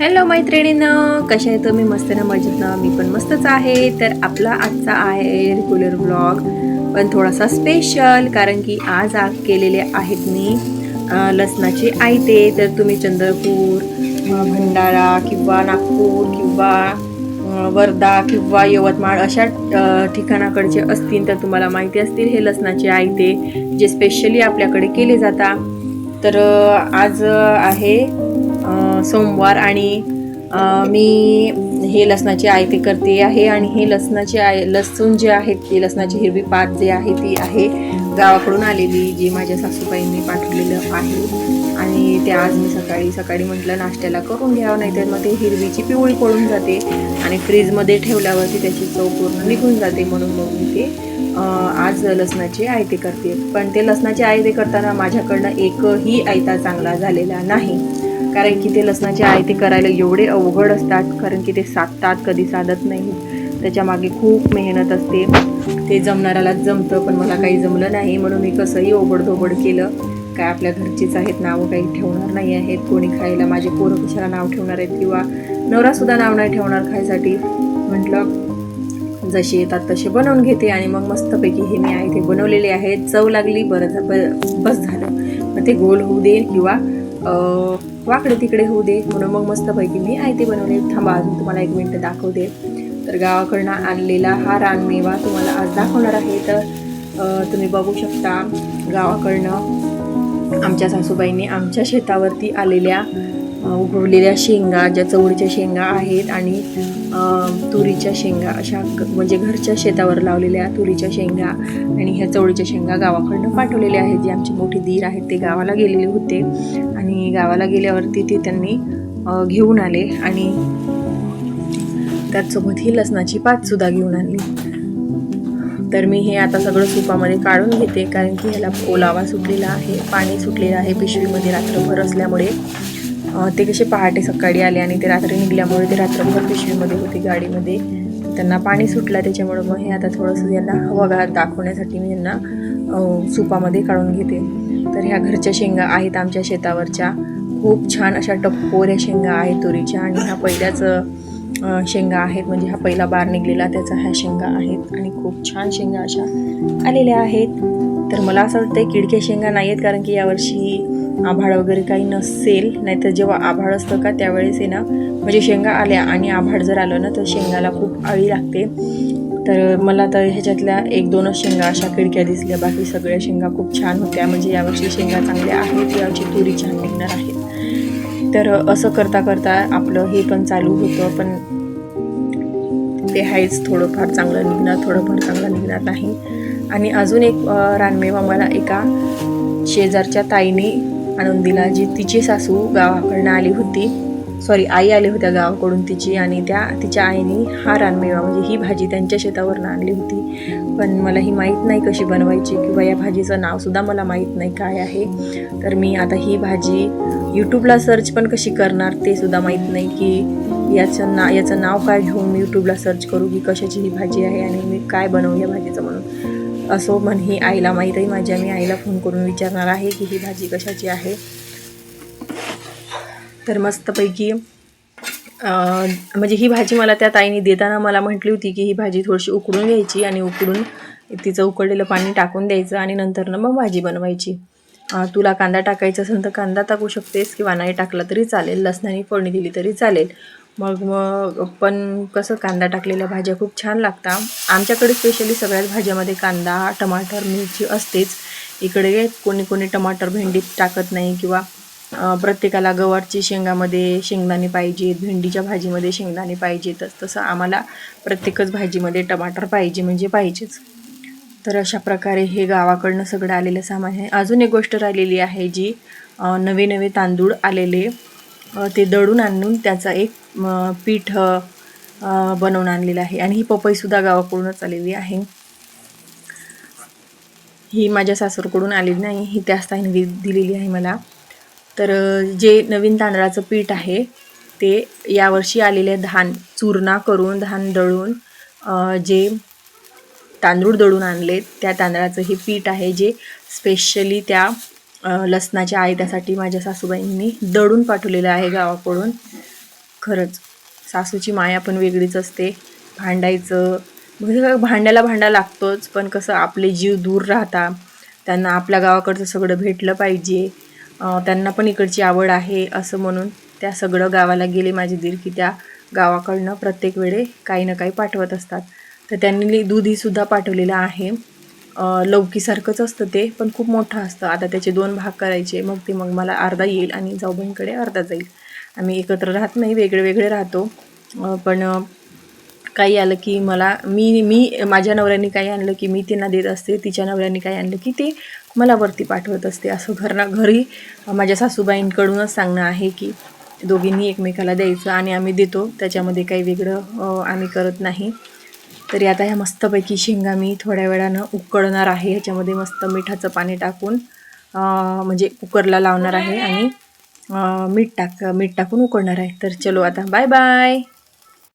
Hello मैत्रिणीनं. कशा आहे तुम्ही? मस्त ना मजेत ना? मी पण मस्तच आहे. तर आपला आजचा आहे रेग्युलर ब्लॉग पण थोडासा स्पेशल कारण की आज आ केलेले आहेत मी लसणाचे आयते. तर तुम्ही चंद्रपूर भंडारा किंवा नागपूर किंवा वर्धा किंवा यवतमाळ अशा ठिकाणाकडचे असतील तर तुम्हाला माहिती असतील हे लसणाचे आयते जे स्पेशली आपल्याकडे केले जातात. तर आज आहे सोमवार आणि मी हे लसणाची आयती करते आहे आणि हे लसणाची आय लसूण जे आहेत ती लसणाची हिरवी पात जे आहे ती आहे गावाकडून आलेली जी माझ्या सासूबाईंनी पाठवलेलं आहे. आणि ते आज मी सकाळी सकाळी म्हटलं नाश्त्याला करून घ्यावं नाही तर मग ते हिरवीची पिवळी पडून जाते आणि फ्रीजमध्ये ठेवल्यावरती त्याची चव पूर्ण निघून जाते म्हणून मग मी ते आज लसणाची आयते करते. पण ते लसणाची आयते करताना माझ्याकडनं एकही आयता चांगला झालेला नाही. कारण की ते लसणाचे आयते करायला एवढे अवघड असतात कारण की ते साधतात कधी साधत नाही. त्याच्यामागे खूप मेहनत असते. ते जमणाऱ्यालाच जमतं पण मला काही जमलं नाही. म्हणून मी कसंही ओबडधोबड केलं. काय आपल्या घरचीच आहेत नावं काही ठेवणार नाही आहेत. कोणी खायला माझे पोरं कशाला नाव ठेवणार आहेत? किंवा नवरासुद्धा नाव नाही ठेवणार खायसाठी. म्हटलं जसे येतात तसे बनवून घेते आणि मग मस्तपैकी हे मी आहे ते बनवलेले आहेत. चव लागली बरं ब- बस झालं. मग ते गोल होऊ दे किंवा वाकडे तिकडे होऊ दे म्हणून मग मस्तपैकी मी आयते बनवले. थांबा अजून तुम्हाला एक मिनटं दाखवते. तर गावाकडनं आणलेला हा रानमेवा तुम्हाला आज दाखवणार आहे. तर तुम्ही बघू शकता गावाकडनं आमच्या सासूबाईंनी आमच्या शेतावरती आलेल्या उगवलेल्या शेंगा ज्या चवळीच्या शेंगा आहेत आणि तुरीच्या शेंगा अशा म्हणजे घरच्या शेतावर लावलेल्या तुरीच्या शेंगा आणि ह्या चवळीच्या शेंगा गावाकडनं पाठवलेल्या आहेत. जे आमचे मोठे दीर आहेत ते गावाला गेलेले होते. आणि गावाला गेल्यावरती ते त्यांनी घेऊन आले आणि त्याचसोबत ही लसणाची पातसुद्धा घेऊन आली. तर मी हे आता सगळं सुपामध्ये काढून घेते कारण की ह्याला ओलावा सुटलेला आहे पाणी सुटलेलं आहे पिशवीमध्ये रात्रभर असल्यामुळे. ते कसे पहाटे सकाळी आले आणि ते रात्री निघल्यामुळे ते रात्रभर पिशवीमध्ये होते गाडीमध्ये. त्यांना पाणी सुटलं त्याच्यामुळं मग हे आता थोडंसं यांना हवा दाखवण्यासाठी मी यांना सुपामध्ये काढून घेते. तर ह्या घरच्या शेंगा आहेत आमच्या शेतावरच्या. खूप छान अशा टप्पोऱ्या शेंगा आहेत तुरीच्या आणि ह्या पहिल्याच शेंगा आहेत. म्हणजे हा पहिला बार निघलेला त्याचा ह्या शेंगा आहेत. आणि खूप छान शेंगा अशा आलेल्या आहेत. तर मला असं वाटतं किडक्या शेंगा नाही आहेत कारण की यावर्षी आभाळ वगैरे काही नसेल नाहीतर जेव्हा आभाळ असतं का त्यावेळेस आहे ना म्हणजे शेंगा आल्या आणि आभाळ जर आलं ना तर शेंगाला खूप आळी लागते. तर मला तर ह्याच्यातल्या एक दोनच शेंगा अशा खिडक्या दिसल्या बाकी सगळ्या शेंगा खूप छान होत्या. म्हणजे यावर्षी शेंगा चांगल्या आहेत यावर्षी तुरी छान निघणार आहेत तर असं करता करता आपलं हे पण चालू होतं पण ते आहेच थोडंफार चांगलं निघणार थोडंफार चांगलं निघणार नाही. आणि अजून एक रानमेवा मला एका शेजारच्या ताईने आणून दिला जी तिची सासू गावाकडनं आली होती. सॉरी आई आली होत्या गावाकडून तिची आणि त्या तिच्या आईने हा रानमेवा म्हणजे ही भाजी त्यांच्या शेतावरनं आणली होती. पण मला ही माहीत नाही कशी बनवायची किंवा या भाजीचं नावसुद्धा मला माहीत नाही काय आहे. तर मी आता ही भाजी यूट्यूबला सर्च पण कशी करणार ते सुद्धा माहीत नाही की याचं ना याचं नाव काय घेऊन मी यूट्यूबला सर्च करू की कशाची ही भाजी आहे आणि मी काय बनवू या भाजीचं म्हणून. असो म्हण ही आईला माहीत आहे. माझ्या मी आईला फोन करून विचारणार आहे की ही भाजी कशाची आहे. तर मस्तपैकी म्हणजे ही भाजी मला त्या ताईने देताना मला म्हटली होती की ही भाजी थोडीशी उकडून घ्यायची आणि उकडून तिचं उकडलेलं पाणी टाकून द्यायचं आणि नंतर ना मग भाजी बनवायची. तुला कांदा टाकायचा असेल तर कांदा टाकू शकतेस किंवा नाही टाकला तरी चालेल. लसणाने फोडणी दिली तरी चालेल. मग मग पण कसं कांदा टाकलेल्या भाज्या खूप छान लागतात. आमच्याकडे स्पेशली सगळ्याच भाज्यामध्ये कांदा टमाटर मिरची असतेच. इकडे कोणी कोणी टमाटर भेंडीत टाकत नाही किंवा प्रत्येकाला गवारची शेंगामध्ये शेंगदाणे पाहिजेत भेंडीच्या भाजीमध्ये शेंगदाणे पाहिजेतच तसं आम्हाला प्रत्येकच भाजीमध्ये टमाटर पाहिजे म्हणजे पाहिजेच. तर अशा प्रकारे हे गावाकडनं सगळं आलेलं सामान आहे. अजून एक गोष्ट राहिलेली आहे जी नवे नवे तांदूळ आलेले. ते दळून आणून त्याचा एक पीठ बनवून आणलेलं आहे. आणि ही पपईसुद्धा गावाकडूनच आलेली आहे. ही माझ्या सासूरकडून आलेली नाही. ही त्याच ताईने दि दिलेली आहे मला. तर जे नवीन तांदळाचं पीठ आहे ते यावर्षी आलेले धान चूरणा करून धान दळून जे तांदूळ दळून आणले त्या तांदळाचं हे पीठ आहे जे स्पेशली त्या लसणाच्या आयत्यासाठी माझ्या सासूबाईंनी दळून पाठवलेलं आहे गावाकडून. खरंच सासूची माया पण वेगळीच असते. भांडायचं म्हणजे भांड्याला भांडा लागतोच पण कसं आपले जीव दूर राहता. त्यांना आपल्या गावाकडचं सगळं भेटलं पाहिजे. त्यांना पण इकडची आवड आहे असं म्हणून त्या सगळं गावाला गेले माझे दीर की त्या गावाकडनं प्रत्येक वेळे काही ना काही पाठवत असतात. तर त्यांनी दूधीसुद्धा पाठवलेलं आहे. लौकीसारखंच असतं ते पण खूप मोठं असतं. आता त्याचे दोन भाग करायचे मग ते मग मला अर्धा येईल आणि जाऊबाईंकडे अर्धा जाईल. आम्ही एकत्र राहत नाही वेगळे वेगळे राहतो पण काही आलं की मला मी मी माझ्या नवऱ्याने काही आणलं की मी त्यांना देत असते तिच्या नवऱ्याने काही आणलं की ते मला वरती पाठवत असते. असं घरना घरी माझ्या सासूबाईंकडूनच सांगणं आहे की दोघींनी एकमेकाला द्यायचं आणि आम्ही देतो. त्याच्यामध्ये काही वेगळं आम्ही करत नाही. तरी आता ह्या मस्तपैकी शेंगा मी थोड्या वेळानं उकळणार आहे. ह्याच्यामध्ये मस्त मिठाचं पाणी टाकून म्हणजे कुकरला लावणार आहे आणि मीठ टाक मीठ टाकून उकळणार आहे. तर चलो आता बाय बाय